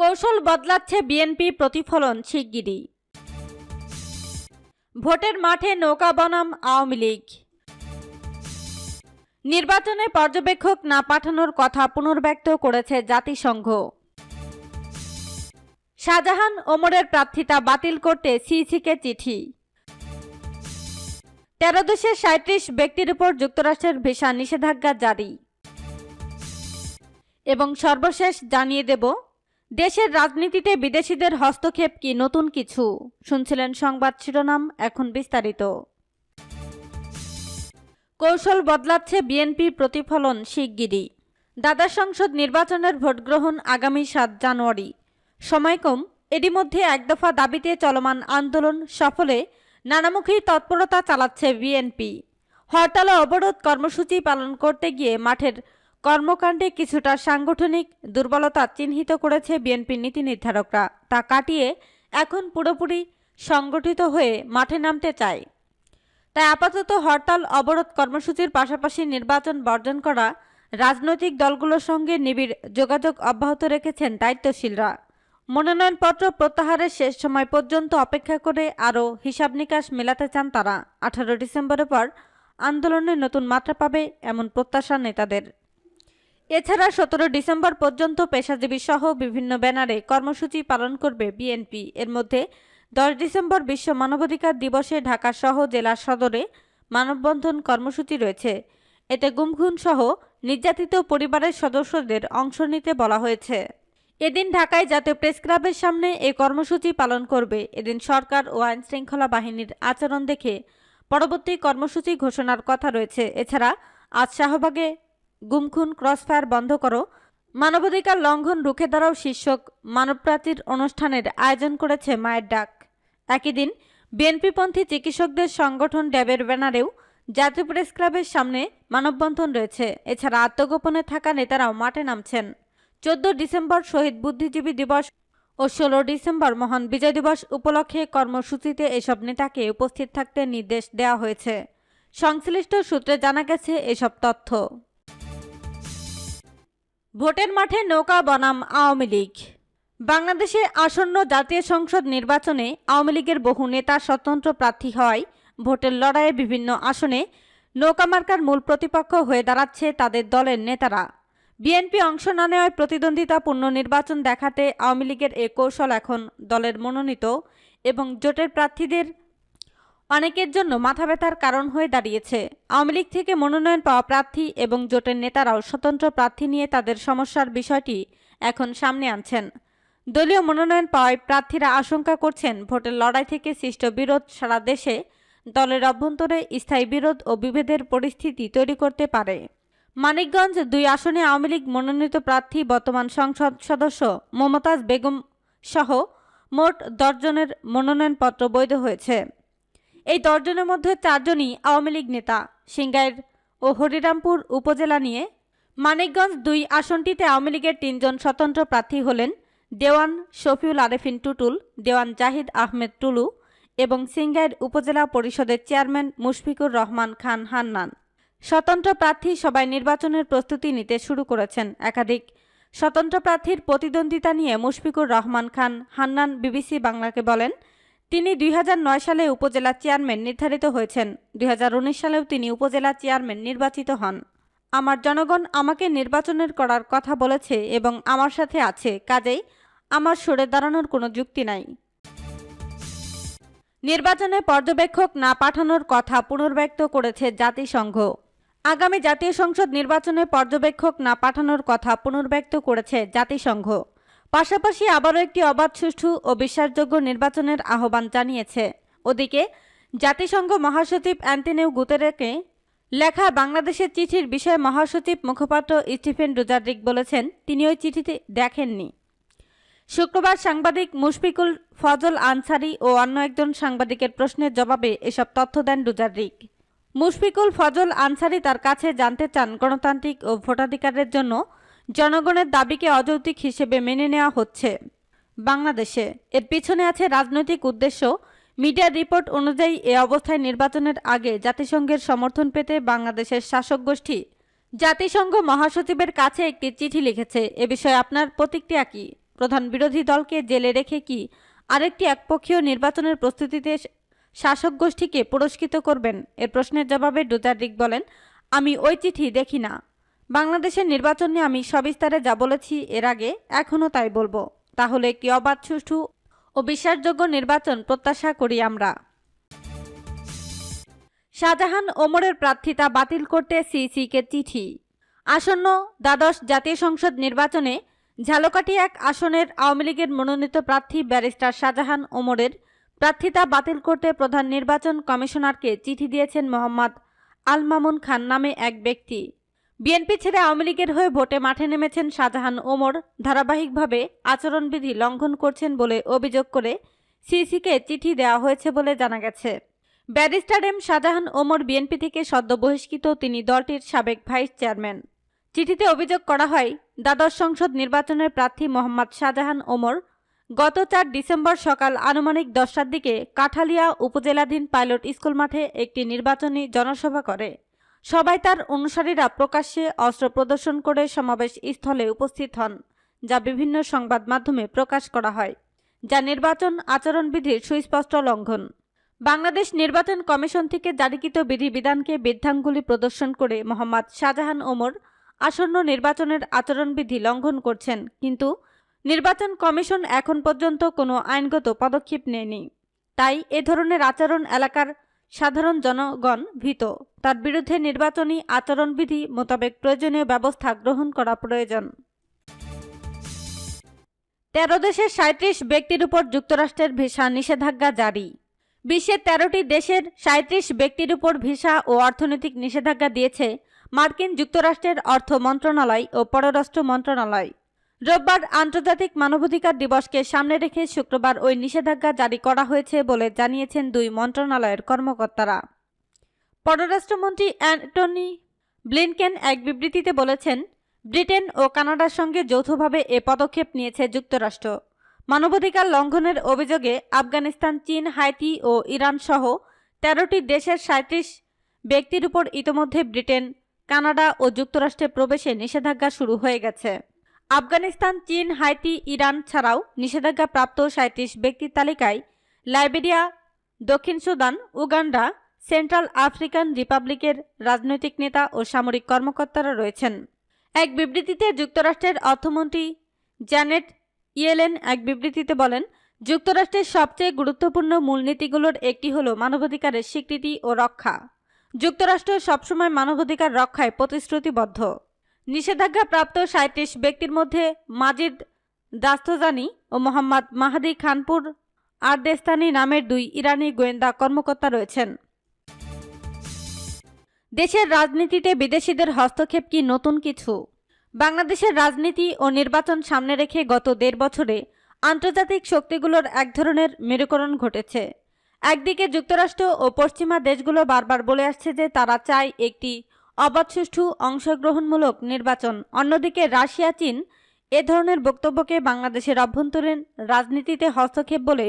কৌশল বদলাচ্ছে বিএনপি প্রতিফলন শিগগিরই। ভোটের মাঠে নৌকা বনাম আওয়ামী লীগ। নির্বাচনে পর্যবেক্ষক না পাঠানোর কথা পুনর্ব্যক্ত করেছে জাতিসংঘ। শাহজাহান ওমরের প্রার্থিতা বাতিল করতে সিইসিকে চিঠি। তেরো দেশের সাঁত্রিশ ব্যক্তির উপর যুক্তরাষ্ট্রের ভিসা নিষেধাজ্ঞা জারি। এবং সর্বশেষ জানিয়ে দেব দেশের রাজনীতিতে বিদেশিদের হস্তক্ষেপ কি নতুন কিছু? শুনছিলেন সংবাদ শিরোনাম, এখন বিস্তারিত। কৌশল বদলাচ্ছে বিএনপি প্রতিফলন শিগগিরই। দাদা সংসদ নির্বাচনের ভোটগ্রহণ আগামী সাত জানুয়ারি। সময় কম, এরই মধ্যে একদফা দাবিতে চলমান আন্দোলন সফলে নানামুখী তৎপরতা চালাচ্ছে বিএনপি। হরতাল অবরোধ কর্মসূচি পালন করতে গিয়ে মাঠের কর্মকাণ্ডে কিছুটা সাংগঠনিক দুর্বলতা চিহ্নিত করেছে বিএনপির নীতি নির্ধারকরা। তা কাটিয়ে এখন পুরোপুরি সংগঠিত হয়ে মাঠে নামতে চায়। তাই আপাতত হরতাল, অবরোধ কর্মসূচির পাশাপাশি নির্বাচন বর্জন করা রাজনৈতিক দলগুলোর সঙ্গে নিবিড় যোগাযোগ অব্যাহত রেখেছেন দায়িত্বশীলরা। মনোনয়নপত্র প্রত্যাহারের শেষ সময় পর্যন্ত অপেক্ষা করে আরও হিসাব নিকাশ মেলাতে চান তারা। আঠারো ডিসেম্বরের পর আন্দোলনে নতুন মাত্রা পাবে এমন প্রত্যাশা নেতাদের। এছাড়া সতেরো ডিসেম্বর পর্যন্ত পেশাজীবী সহ বিভিন্ন ব্যানারে কর্মসূচি পালন করবে বিএনপি। এর মধ্যে দশ ডিসেম্বর বিশ্ব মানবাধিকার দিবসে ঢাকা সহ জেলা সদরে মানববন্ধন কর্মসূচি রয়েছে। এতে গুমখুন সহ নির্যাতিত পরিবারের সদস্যদের অংশ নিতে বলা হয়েছে। এদিন ঢাকায় জাতীয় প্রেস ক্লাবের সামনে এ কর্মসূচি পালন করবে। এদিন সরকার ও আইন শৃঙ্খলা বাহিনীর আচরণ দেখে পরবর্তী কর্মসূচি ঘোষণার কথা রয়েছে। এছাড়া আজ শাহবাগে গুমখুন ক্রসফায়ার বন্ধ করো। মানবাধিকার লঙ্ঘন রুখে দাঁড়াও শীর্ষক। মানবপ্রাচীর অনুষ্ঠানের আয়োজন করেছে মায়ের ডাক। একই দিন বিএনপিপন্থী চিকিৎসকদের সংগঠন ড্যাবের ব্যানারেও জাতীয় প্রেস ক্লাবের সামনে মানববন্ধন রয়েছে। এছাড়া আত্মগোপনে থাকা নেতারাও মাঠে নামছেন। চোদ্দ ডিসেম্বর শহীদ বুদ্ধিজীবী দিবস ও ষোলো ডিসেম্বর মহান বিজয় দিবস উপলক্ষে কর্মসূচিতে এসব নেতাকে উপস্থিত থাকতে নির্দেশ দেওয়া হয়েছে। সংশ্লিষ্ট সূত্রে জানা গেছে এসব তথ্য। ভোটের মাঠে নৌকা বনাম আওয়ামী লীগ। বাংলাদেশে আসন্ন জাতীয় সংসদ নির্বাচনে আওয়ামী লীগের বহু নেতা স্বতন্ত্র প্রার্থী হয় ভোটের লড়াইয়ে বিভিন্ন আসনে নৌকা মার্কার মূল প্রতিপক্ষ হয়ে দাঁড়াচ্ছে তাদের দলের নেতারা। বিএনপি অংশ না নেওয়ায় প্রতিদ্বন্দ্বিতাপূর্ণ নির্বাচন দেখাতে আওয়ামী লীগের এ কৌশল এখন দলের মনোনীত এবং জোটের প্রার্থীদের অনেকের জন্য মাথা ব্যথার কারণ হয়ে দাঁড়িয়েছে। আওয়ামী লীগ থেকে মনোনয়ন পাওয়া প্রার্থী এবং জোটের নেতারাও স্বতন্ত্র প্রার্থী নিয়ে তাদের সমস্যার বিষয়টি এখন সামনে আনছেন। দলীয় মনোনয়ন পাওয়ায় প্রার্থীরা আশঙ্কা করছেন ভোটের লড়াই থেকে সৃষ্ট বিরোধ সারা দেশে দলের অভ্যন্তরে স্থায়ী বিরোধ ও বিভেদের পরিস্থিতি তৈরি করতে পারে। মানিকগঞ্জ দুই আসনে আওয়ামী লীগ মনোনীত প্রার্থী বর্তমান সংসদ সদস্য মমতাজ বেগম সহ মোট দশজনের মনোনয়নপত্র বৈধ হয়েছে। এই দশজনের মধ্যে চারজনই আওয়ামী লীগ নেতা। সিংগাইর ও হরিরামপুর উপজেলা নিয়ে মানিকগঞ্জ দুই আসনটিতে আওয়ামী লীগের তিনজন স্বতন্ত্র প্রার্থী হলেন দেওয়ান শফিউল আরেফিন টুটুল, দেওয়ান জাহিদ আহমেদ টুলু এবং সিংগাইর উপজেলা পরিষদের চেয়ারম্যান মুশফিকুর রহমান খান হান্নান। স্বতন্ত্র প্রার্থী সবাই নির্বাচনের প্রস্তুতি নিতে শুরু করেছেন একাধিক। স্বতন্ত্র প্রার্থীর প্রতিদ্বন্দ্বিতা নিয়ে মুশফিকুর রহমান খান হান্নান বিবিসি বাংলাকে বলেন তিনি দুই হাজার নয় সালে উপজেলা চেয়ারম্যান নির্ধারিত হয়েছেন। দুই হাজার উনিশ সালেও তিনি উপজেলা চেয়ারম্যান নির্বাচিত হন। আমার জনগণ আমাকে নির্বাচনের করার কথা বলেছে এবং আমার সাথে আছে, কাজেই আমার সরে দাঁড়ানোর কোনো যুক্তি নাই। নির্বাচনে পর্যবেক্ষক না পাঠানোর কথা পুনর্ব্যক্ত করেছে জাতিসংঘ। আগামী জাতীয় সংসদ নির্বাচনে পর্যবেক্ষক না পাঠানোর কথা পুনর্ব্যক্ত করেছে জাতিসংঘ। পাশাপাশি আবারও একটি অবাধ, সুষ্ঠু ও বিশ্বাসযোগ্য নির্বাচনের আহ্বান জানিয়েছে। ওদিকে, জাতিসংঘ মহাসচিব অ্যান্টনিও গুতেরেকে লেখা বাংলাদেশের চিঠির বিষয়ে মহাসচিব মুখপাত্র স্টিফেন ডুজারিক বলেছেন, তিনি ওই চিঠিতে দেখেননি। শুক্রবার সাংবাদিক মুশফিকুল ফজল আনসারি ও অন্য একজন সাংবাদিকের প্রশ্নের জবাবে এসব তথ্য দেন ডুজারিক। মুশফিকুল ফজল আনসারি তার কাছে জানতে চান গণতান্ত্রিক ও ভোটাধিকারের জন্য জনগণের দাবিকে অযৌক্তিক হিসেবে মেনে নেওয়া হচ্ছে। বাংলাদেশে এর পিছনে আছে রাজনৈতিক উদ্দেশ্য। মিডিয়া রিপোর্ট অনুযায়ী এ অবস্থায় নির্বাচনের আগে জাতিসংঘের সমর্থন পেতে বাংলাদেশের শাসক গোষ্ঠী। জাতিসংঘ মহাসচিবের কাছে একটি চিঠি লিখেছে। এ বিষয়ে আপনার প্রতিক্রিয়া কি? প্রধান বিরোধী দলকে জেলে রেখে কি আরেকটি একপক্ষীয় নির্বাচনের প্রস্তুতিতে শাসক গোষ্ঠীকে পুরস্কৃত করবেন? এর প্রশ্নের জবাবে ডুজারডিক বলেন, আমি ওই চিঠি দেখি না। বাংলাদেশের নির্বাচন নিয়ে আমি সবিস্তারে যা বলেছি এর আগে এখনও তাই বলব। তাহলে একটি অবাধ, সুষ্ঠু ও বিশ্বাসযোগ্য নির্বাচন প্রত্যাশা করি আমরা? শাহজাহান ওমরের প্রার্থিতা বাতিল করতে সিইসিকে চিঠি। আসন্ন দ্বাদশ জাতীয় সংসদ নির্বাচনে ঝালকাঠি এক আসনের আওয়ামী লীগের মনোনীত প্রার্থী ব্যারিস্টার শাহজাহান ওমরের প্রার্থিতা বাতিল করতে প্রধান নির্বাচন কমিশনারকে চিঠি দিয়েছেন মোহাম্মদ আল মামুন খান নামে এক ব্যক্তি। বিএনপি ছেড়ে আওয়ামী লীগের হয়ে ভোটে মাঠে নেমেছেন শাহজাহান ওমর, ধারাবাহিকভাবে আচরণবিধি লঙ্ঘন করছেন বলে অভিযোগ করে সিসিকে চিঠি দেওয়া হয়েছে বলে জানা গেছে। Barrister M Shahjahan Omar BNP থেকে সদ্য বহিষ্কৃত তিনি দলটির সাবেক ভাইস চেয়ারম্যান। চিঠিতে অভিযোগ করা হয়, দ্বাদশ সংসদ নির্বাচনের প্রার্থী মোহাম্মদ শাহজাহান ওমর গত চার ডিসেম্বর সকাল আনুমানিক দশটার দিকে কাঠালিয়া উপজেলাধীন পাইলট স্কুল মাঠে একটি নির্বাচনী জনসভা করে। সবাই তার অনুসারীরা প্রকাশ্যে অস্ত্র প্রদর্শন করে সমাবেশ স্থলে উপস্থিত হন, যা বিভিন্ন সংবাদ মাধ্যমে প্রকাশ করা হয়, যা নির্বাচন আচরণবিধির সুস্পষ্ট লঙ্ঘন। বাংলাদেশ নির্বাচন কমিশন থেকে জারিকৃত বিধিবিধানকে বৃদ্ধাঙ্গুলি প্রদর্শন করে মোহাম্মদ শাহজাহান ওমর আসন্ন নির্বাচনের আচরণবিধি লঙ্ঘন করছেন, কিন্তু নির্বাচন কমিশন এখন পর্যন্ত কোনো আইনগত পদক্ষেপ নেয়নি। তাই এ ধরনের আচরণ এলাকার সাধারণ জনগণ ভীত। তার বিরুদ্ধে নির্বাচনী আচরণবিধি মোতাবেক প্রয়োজনীয় ব্যবস্থা গ্রহণ করা প্রয়োজন। তেরো দেশের সাঁত্রিশ ব্যক্তির উপর যুক্তরাষ্ট্রের ভিসা নিষেধাজ্ঞা জারি। বিশ্বের তেরোটি দেশের সাঁত্রিশ ব্যক্তির উপর ভিসা ও অর্থনৈতিক নিষেধাজ্ঞা দিয়েছে মার্কিন যুক্তরাষ্ট্রের অর্থ মন্ত্রণালয় ও পররাষ্ট্র মন্ত্রণালয়। রোববার আন্তর্জাতিক মানবাধিকার দিবসকে সামনে রেখে শুক্রবার ওই নিষেধাজ্ঞা জারি করা হয়েছে বলে জানিয়েছেন দুই মন্ত্রণালয়ের কর্মকর্তারা। পররাষ্ট্রমন্ত্রী অ্যান্টনি ব্লিনকেন এক বিবৃতিতে বলেছেন, ব্রিটেন ও কানাডার সঙ্গে যৌথভাবে এ পদক্ষেপ নিয়েছে যুক্তরাষ্ট্র। মানবাধিকার লঙ্ঘনের অভিযোগে আফগানিস্তান, চীন, হাইতি ও ইরান সহ তেরোটি দেশের সাঁত্রিশ ব্যক্তির উপর ইতোমধ্যে ব্রিটেন, কানাডা ও যুক্তরাষ্ট্রে প্রবেশে নিষেধাজ্ঞা শুরু হয়ে গেছে। আফগানিস্তান, চীন, হাইতি, ইরান ছাড়াও নিষেধাজ্ঞা প্রাপ্ত সাঁত্রিশ ব্যক্তির তালিকায় লাইবেরিয়া, দক্ষিণ সুদান, উগান্ডা, সেন্ট্রাল আফ্রিকান রিপাবলিকের রাজনৈতিক নেতা ও সামরিক কর্মকর্তারা রয়েছেন। এক বিবৃতিতে যুক্তরাষ্ট্রের অর্থমন্ত্রী জ্যানেট ইয়েলেন এক বিবৃতিতে বলেন, যুক্তরাষ্ট্রের সবচেয়ে গুরুত্বপূর্ণ মূলনীতিগুলোর একটি হল মানবাধিকারের স্বীকৃতি ও রক্ষা। যুক্তরাষ্ট্র সবসময় মানবাধিকার রক্ষায় প্রতিশ্রুতিবদ্ধ। নিষেধাজ্ঞা প্রাপ্ত সাঁত্রিশ ব্যক্তির মধ্যে মাজিদ দাস্তজানি ও মোহাম্মদ মাহাদি খানপুর আরদেস্তানি নামের দুই ইরানি গোয়েন্দা কর্মকর্তা রয়েছেন। দেশের রাজনীতিতে বিদেশিদের হস্তক্ষেপ কি নতুন কিছু? বাংলাদেশের রাজনীতি ও নির্বাচন সামনে রেখে গত দেড় বছরে আন্তর্জাতিক শক্তিগুলোর এক ধরনের মেরুকরণ ঘটেছে। একদিকে যুক্তরাষ্ট্র ও পশ্চিমা দেশগুলো বারবার বলে আসছে যে তারা চায় একটি অবাধ সুষ্ঠু অংশগ্রহণমূলক নির্বাচন। অন্যদিকে রাশিয়া, চীন এ ধরনের বক্তব্যকে বাংলাদেশের অভ্যন্তরীণ রাজনীতিতে হস্তক্ষেপ বলে